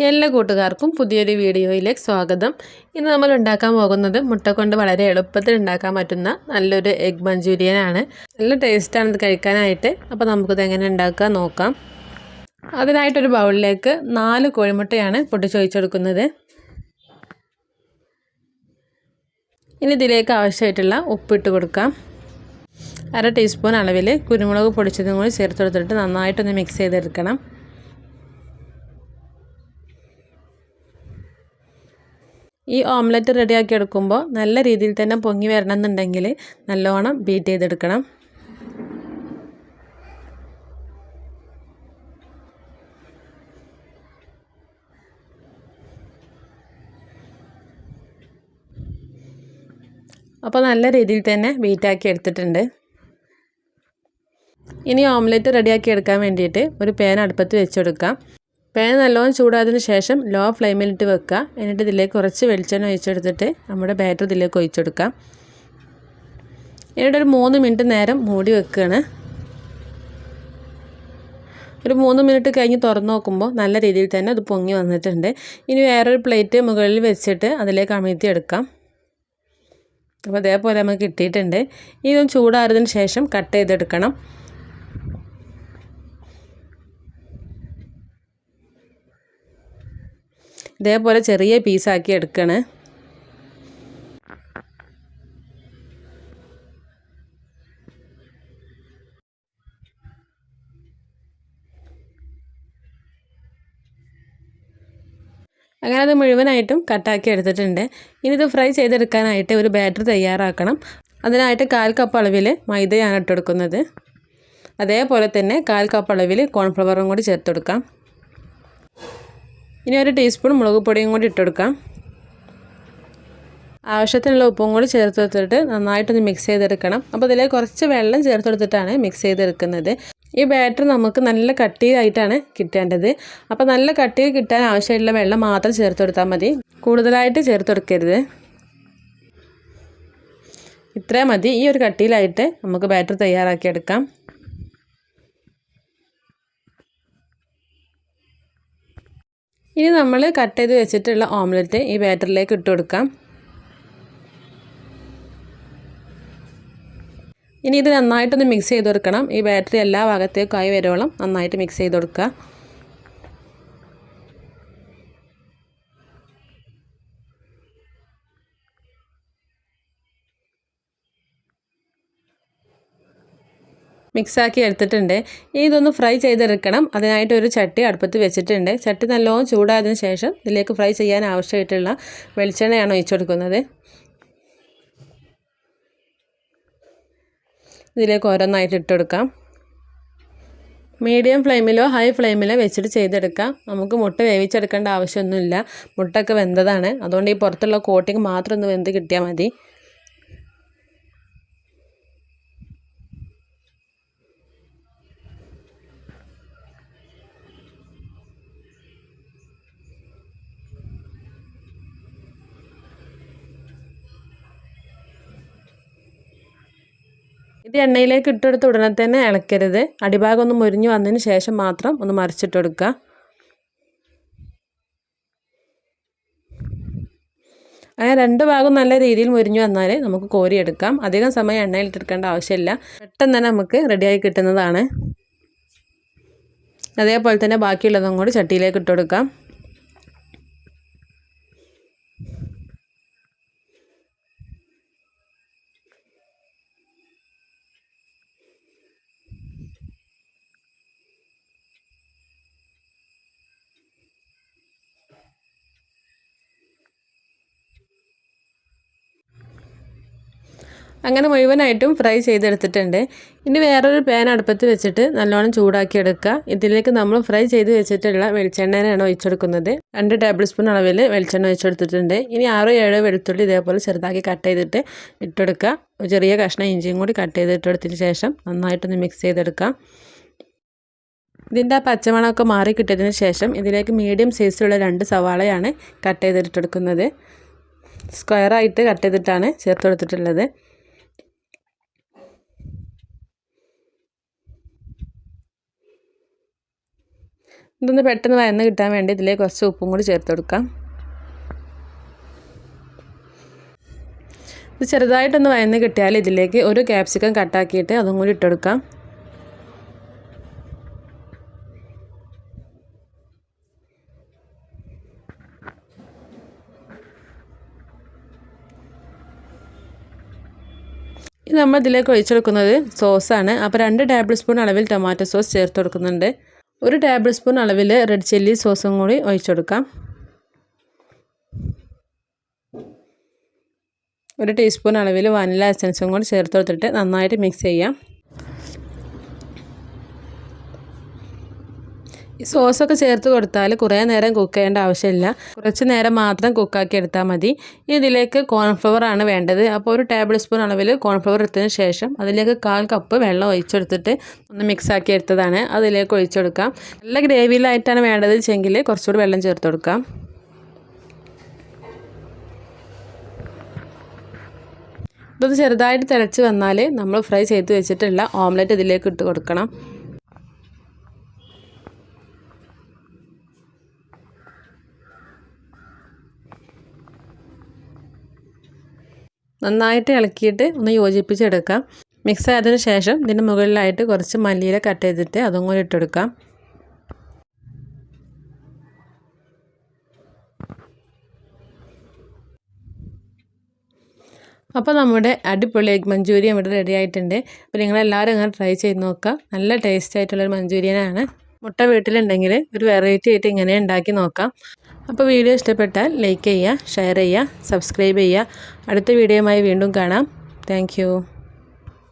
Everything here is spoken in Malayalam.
എല്ലാ കൂട്ടുകാർക്കും പുതിയൊരു വീഡിയോയിലേക്ക് സ്വാഗതം. ഇന്ന് നമ്മൾ ഉണ്ടാക്കാൻ പോകുന്നത് മുട്ട കൊണ്ട് വളരെ എളുപ്പത്തിൽ ഉണ്ടാക്കാൻ പറ്റുന്ന നല്ലൊരു എഗ് മഞ്ചൂരിയൻ ആണ്. നല്ല ടേസ്റ്റാണ് ഇത് കഴിക്കാനായിട്ട്. അപ്പോൾ നമുക്കിത് എങ്ങനെ ഉണ്ടാക്കാൻ നോക്കാം. അതിനായിട്ടൊരു ബൗളിലേക്ക് നാല് കോഴിമുട്ടയാണ് പൊട്ടിച്ചൊഴിച്ചെടുക്കുന്നത് ഇനി ഇതിലേക്ക് ആവശ്യമായിട്ടുള്ള ഉപ്പിട്ട് കൊടുക്കാം. അര ടീസ്പൂൺ അളവിൽ കുരുമുളക് പൊടിച്ചതും കൂടി ചേർത്തെടുത്തിട്ട് നന്നായിട്ടൊന്ന് മിക്സ് ചെയ്തെടുക്കണം. ഈ ഓംലെറ്റ് റെഡിയാക്കി എടുക്കുമ്പോൾ നല്ല രീതിയിൽ തന്നെ പൊങ്ങി വരണം എന്നുണ്ടെങ്കിൽ നല്ലോണം ബീറ്റ് ചെയ്തെടുക്കണം. അപ്പോൾ നല്ല രീതിയിൽ തന്നെ ബീറ്റാക്കി എടുത്തിട്ടുണ്ട്. ഇനി ഓംലെറ്റ് റെഡിയാക്കി എടുക്കാൻ വേണ്ടിയിട്ട് ഒരു പാൻ അടുപ്പത്ത് വെച്ചെടുക്കാം. പാൻ നല്ലോണം ചൂടാതിന് ശേഷം ലോ ഫ്ലെയിമിലിട്ട് വെക്കുക. എന്നിട്ട് ഇതിലേക്ക് കുറച്ച് വെളിച്ചെണ്ണ ഒഴിച്ചെടുത്തിട്ട് നമ്മുടെ ബാറ്റർ ഇതിലേക്ക് ഒഴിച്ചെടുക്കാം. എന്നിട്ട് ഒരു മൂന്ന് മിനിറ്റ് നേരം മൂടി വെക്കുകയാണ്. ഒരു മൂന്ന് മിനിറ്റ് കഴിഞ്ഞ് തുറന്നു നോക്കുമ്പോൾ നല്ല രീതിയിൽ തന്നെ അത് പൊങ്ങി വന്നിട്ടുണ്ട്. ഇനി വേറൊരു പ്ലേറ്റ് മുകളിൽ വെച്ചിട്ട് അതിലേക്ക് അമിഴ്ത്തി എടുക്കാം. അപ്പോൾ അതേപോലെ നമുക്ക് കിട്ടിയിട്ടുണ്ട്. ഇതൊന്നും ചൂടാറിയതിന് ശേഷം കട്ട് ചെയ്തെടുക്കണം. ഇതേപോലെ ചെറിയ പീസാക്കി എടുക്കണേ. അങ്ങനെ അത് മുഴുവനായിട്ടും കട്ടാക്കി എടുത്തിട്ടുണ്ട്. ഇനി ഇത് ഫ്രൈ ചെയ്തെടുക്കാനായിട്ട് ഒരു ബാറ്റർ തയ്യാറാക്കണം. അതിനായിട്ട് കാൽ കപ്പ് അളവിൽ മൈദയാണ് ഇട്ടെടുക്കുന്നത് അതേപോലെ തന്നെ കാൽ കപ്പ് അളവിൽ കോൺഫ്ലവറും കൂടി ചേർത്തെടുക്കാം ഇനി ഒരു ടീസ്പൂൺ മുളക് പൊടിയും കൂടി ഇട്ടെടുക്കാം. ആവശ്യത്തിനുള്ള ഉപ്പും കൂടി ചേർത്ത് കൊടുത്തിട്ട് നന്നായിട്ടൊന്ന് മിക്സ് ചെയ്തെടുക്കണം. അപ്പോൾ ഇതിലേക്ക് കുറച്ച് വെള്ളം ചേർത്ത് കൊടുത്തിട്ടാണ് മിക്സ് ചെയ്തെടുക്കുന്നത്. ഈ ബാറ്റർ നമുക്ക് നല്ല കട്ടിയായിട്ടാണ് കിട്ടേണ്ടത്. അപ്പോൾ നല്ല കട്ടിയിൽ കിട്ടാൻ ആവശ്യമായിട്ടുള്ള വെള്ളം മാത്രം ചേർത്ത് കൊടുത്താൽ മതി. കൂടുതലായിട്ട് ചേർത്ത് കൊടുക്കരുത് ഇത്രയും മതി. ഈ ഒരു കട്ടിയിലായിട്ട് നമുക്ക് ബാറ്റർ തയ്യാറാക്കിയെടുക്കാം. ഇനി നമ്മൾ കട്ട് ചെയ്ത് വെച്ചിട്ടുള്ള ഓംലെറ്റ് ഈ ബാറ്ററിലേക്ക് ഇട്ട് കൊടുക്കാം. ഇനി ഇത് നന്നായിട്ടൊന്ന് മിക്സ് ചെയ്ത് കൊടുക്കണം. ഈ ബാറ്ററി എല്ലാ ഭാഗത്തേക്കായി വരുവോളം നന്നായിട്ട് മിക്സ് ചെയ്ത് കൊടുക്കുക. മിക്സാക്കി എടുത്തിട്ടുണ്ട്. ഇനി ഇതൊന്ന് ഫ്രൈ ചെയ്തെടുക്കണം. അതിനായിട്ട് ഒരു ചട്ടി അടുപ്പത്ത് വെച്ചിട്ടുണ്ട്. ചട്ടി നല്ലോണം ചൂടായതിനു ശേഷം ഇതിലേക്ക് ഫ്രൈ ചെയ്യാൻ ആവശ്യമായിട്ടുള്ള വെളിച്ചെണ്ണയാണ് ഒഴിച്ചു കൊടുക്കുന്നത്. ഇതിലേക്ക് ഓരോന്നായിട്ട് ഇട്ട് കൊടുക്കാം. മീഡിയം ഫ്ലെയിമിലോ ഹൈ ഫ്ലെയിമിലോ വെച്ചിട്ട് ചെയ്തെടുക്കാം. നമുക്ക് മുട്ട വേവിച്ചെടുക്കേണ്ട ആവശ്യമൊന്നുമില്ല. മുട്ടയൊക്കെ വെന്തതാണ്. അതുകൊണ്ട് ഈ പുറത്തുള്ള കോട്ടിങ് മാത്രം ഒന്ന് വെന്ത് കിട്ടിയാൽ മതി. ഇത് എണ്ണയിലേക്ക് ഇട്ടെടുത്ത് ഉടനെ തന്നെ ഇളക്കരുത്. അടിഭാഗം ഒന്ന് മുരിഞ്ഞു വന്നതിന് ശേഷം മാത്രം ഒന്ന് മറിച്ചിട്ടെടുക്കുക. അങ്ങനെ രണ്ട് ഭാഗം നല്ല രീതിയിൽ മുരിഞ്ഞു വന്നാൽ നമുക്ക് കോരിയെടുക്കാം. അധികം സമയം എണ്ണയിൽ ഇട്ടെടുക്കേണ്ട ആവശ്യമില്ല. പെട്ടെന്ന് തന്നെ നമുക്ക് റെഡിയായി കിട്ടുന്നതാണ്. അതേപോലെ തന്നെ ബാക്കിയുള്ളതും കൂടി ചട്ടിയിലേക്ക് ഇട്ടുകൊടുക്കാം. അങ്ങനെ മുഴുവനായിട്ടും ഫ്രൈ ചെയ്തെടുത്തിട്ടുണ്ട്. ഇനി വേറൊരു പാൻ അടുപ്പത്ത് വെച്ചിട്ട് നല്ലോണം ചൂടാക്കി എടുക്കുക ഇതിലേക്ക് നമ്മൾ ഫ്രൈ ചെയ്ത് വെച്ചിട്ടുള്ള വെളിച്ചെണ്ണയാണ് ഒഴിച്ചെടുക്കുന്നത്. രണ്ട് ടേബിൾ സ്പൂൺ അളവിൽ വെളിച്ചെണ്ണ ഒഴിച്ചെടുത്തിട്ടുണ്ട്. ഇനി ആറോ ഏഴോ വെളുത്തുള്ളി ഇതേപോലെ ചെറുതാക്കി കട്ട് ചെയ്തിട്ട് ഇട്ടെടുക്കുക. ഒരു ചെറിയ കഷ്ണം ഇഞ്ചിയും കൂടി കട്ട് ചെയ്ത് ഇട്ടെടുത്തതിന് ശേഷം നന്നായിട്ടൊന്ന് മിക്സ് ചെയ്തെടുക്കാം ഇതിന്റെ ആ പച്ചമണമൊക്കെ മാറി കിട്ടിയതിന് ശേഷം ഇതിലേക്ക് മീഡിയം സൈസിലുള്ള രണ്ട് സവാളയാണ് കട്ട് ചെയ്തിട്ടെടുക്കുന്നത്. സ്ക്വയറായിട്ട് കട്ട് ചെയ്തിട്ടാണ് ചേർത്ത് കൊടുത്തിട്ടുള്ളത് ഇതൊന്ന് പെട്ടെന്ന് വയന്ന് കിട്ടാൻ വേണ്ടി ഇതിലേക്ക് കുറച്ച് ഉപ്പും കൂടി ചേർത്ത് കൊടുക്കാം. ഇത് ചെറുതായിട്ടൊന്ന് വയന്ന് കിട്ടിയാൽ ഇതിലേക്ക് ഒരു ക്യാപ്സിക്കം കട്ടാക്കിയിട്ട് അതും കൂടി ഇട്ടെടുക്കാം ഇത് നമ്മൾ ഇതിലേക്ക് ഒഴിച്ചെടുക്കുന്നത് സോസാണ് അപ്പോൾ രണ്ട് ടേബിൾ സ്പൂൺ അളവിൽ ടൊമാറ്റോ സോസ് ചേർത്ത് കൊടുക്കുന്നുണ്ട്. ഒരു ടേബിൾ സ്പൂൺ അളവിൽ റെഡ് ചില്ലി സോസും കൂടി ഒഴിച്ചെടുക്കാം. ഒരു ടീസ്പൂൺ അളവിൽ വാനില എസൻസും കൂടി ചേർത്ത് കൊടുത്തിട്ട് നന്നായിട്ട് മിക്സ് ചെയ്യാം. സോസൊക്കെ ചേർത്ത് കൊടുത്താൽ കുറേ നേരം കുക്ക് ചെയ്യേണ്ട ആവശ്യമില്ല. കുറച്ച് നേരം മാത്രം കുക്കാക്കി എടുത്താൽ മതി. ഇതിലേക്ക് കോൺഫ്ലവർ ആണ് വേണ്ടത്. അപ്പോൾ ഒരു ടേബിൾ സ്പൂൺ അളവിൽ കോൺഫ്ലവർ എടുത്തതിന് ശേഷം അതിലേക്ക് കാൽ കപ്പ് വെള്ളം ഒഴിച്ചെടുത്തിട്ട് ഒന്ന് മിക്സ് ആക്കി എടുത്തതാണ്. അതിലേക്ക് ഒഴിച്ചെടുക്കാം നല്ല ഗ്രേവിയിലായിട്ടാണ് വേണ്ടത് വെച്ചെങ്കിൽ കുറച്ചുകൂടി വെള്ളം ചേർത്ത് കൊടുക്കാം. ഇതൊന്ന് ചെറുതായിട്ട് തിളച്ച് വന്നാൽ നമ്മൾ ഫ്രൈ ചെയ്ത് വെച്ചിട്ടുള്ള ഓംലെറ്റ് ഇതിലേക്ക് ഇട്ട് കൊടുക്കണം. നന്നായിട്ട് ഇളക്കിയിട്ട് ഒന്ന് യോജിപ്പിച്ചെടുക്കാം. മിക്സ് ആയതിനു ശേഷം ഇതിന്റെ മുകളിലായിട്ട് കുറച്ച് മല്ലിയില കട്ട് ചെയ്തിട്ട് അതും കൂടി ഇട്ടെടുക്കാം. അപ്പോൾ നമ്മുടെ അടിപൊളി എഗ് മഞ്ചൂരിയൻ ഇവിടെ റെഡി ആയിട്ടുണ്ട്. അപ്പോൾ നിങ്ങളെല്ലാവരും അങ്ങനെ ട്രൈ ചെയ്ത് നോക്കുക. നല്ല ടേസ്റ്റ് ആയിട്ടുള്ളൊരു മഞ്ചൂരിയനാണ്. മുട്ട വീട്ടിലുണ്ടെങ്കിൽ ഒരു വെറൈറ്റി ആയിട്ട് ഇങ്ങനെ ഉണ്ടാക്കി നോക്കാം. അപ്പോൾ വീഡിയോ ഇഷ്ടപ്പെട്ടാൽ ലൈക്ക് ചെയ്യുക ഷെയർ ചെയ്യുക സബ്സ്ക്രൈബ് ചെയ്യുക. അടുത്ത വീഡിയോയുമായി വീണ്ടും കാണാം. താങ്ക്